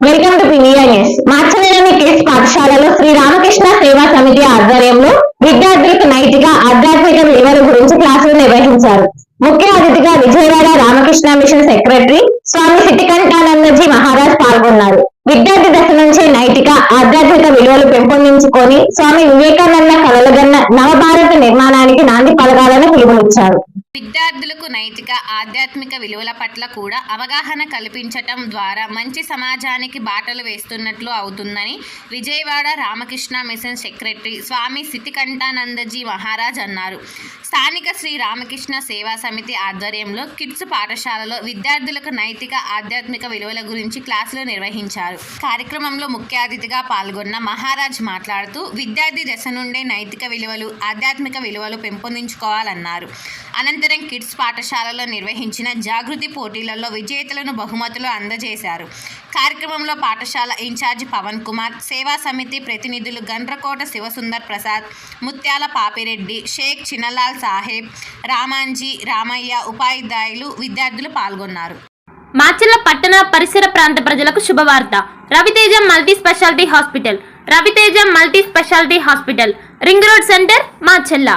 Welcome to PVR news మార్చలేని కేసు పాఠశాలలో శ్రీ రామకృష్ణ సేవా సమితి ఆధ్వర్యంలో విద్యార్థులకు నైతిక ఆధ్యాత్మిక విలువల గురించి క్లాసులు నిర్వహించారు. ముఖ్య అతిథిగా విజయవాడ రామకృష్ణ మిషన్ సెక్రటరీ స్వామి సిద్ధికంఠానందజీ మహారాజ్ పాల్గొన్నారు. విద్యార్థి దశ నుంచే నైతిక ఆధ్యాత్మిక విలువలు పెంపొందించుకొని స్వామి వివేకానంద కలలుగన్న నవభారత నిర్మాణానికి నాంది పలకాలని పిలుపునిచ్చారు. విద్యార్థులకు నైతిక ఆధ్యాత్మిక విలువల పట్ల కూడా అవగాహన కల్పించటం ద్వారా మంచి సమాజానికి బాటలు వేస్తున్నట్లు అవుతుందని విజయవాడ రామకృష్ణ మిషన్ సెక్రటరీ స్వామి సితికంఠానందజీ మహారాజ్ అన్నారు. స్థానిక శ్రీ రామకృష్ణ సేవా సమితి ఆధ్వర్యంలో కిడ్స్ పాఠశాలలో విద్యార్థులకు నైతిక ఆధ్యాత్మిక విలువల గురించి క్లాసులు నిర్వహించారు. కార్యక్రమంలో ముఖ్య అతిథిగా పాల్గొన్న మహారాజ్ మాట్లాడుతూ విద్యార్థి దశ నుండే నైతిక విలువలు ఆధ్యాత్మిక విలువలు పెంపొందించుకోవాలన్నారు. అనంతరం కిడ్స్ పాఠశాలలో నిర్వహించిన జాగృతి పోటీలలో విజేతలను బహుమతులు అందజేశారు. కార్యక్రమంలో పాఠశాల ఇన్ఛార్జ్ పవన్ కుమార్ సేవా సమితి ప్రతినిధులు గండ్రకోట శివసుందర్ ప్రసాద్ ముత్యాల పాపిరెడ్డి షేక్ చిన్నలాల్ సాహెబ్ రామాంజీ రామయ్య ఉపాధ్యాయులు విద్యార్థులు పాల్గొన్నారు. మాచర్ల పట్టణ పరిసర ప్రాంత ప్రజలకు శుభవార్త. Raviteja multi speciality hospital. Raviteja multi speciality hospital. Ring road centre Macherla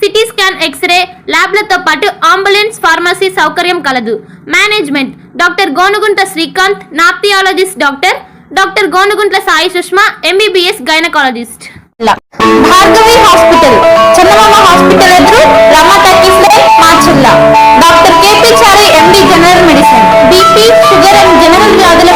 CT scan x ray ల్యాబ్లతో పాటు అంబులెన్స్ ఫార్మసీ సౌకర్యం కలదు. Management doctor Gonugunta Srikanth ophthalmologist doctor doctor Gonuguntla Sai Sushma MBBS gynaecologist. Bhargavi hospital Chandamama hospital ఎదురు Rama talkies line doctor KP Chari MD general medicine. BP sugar and general వ్యాధుల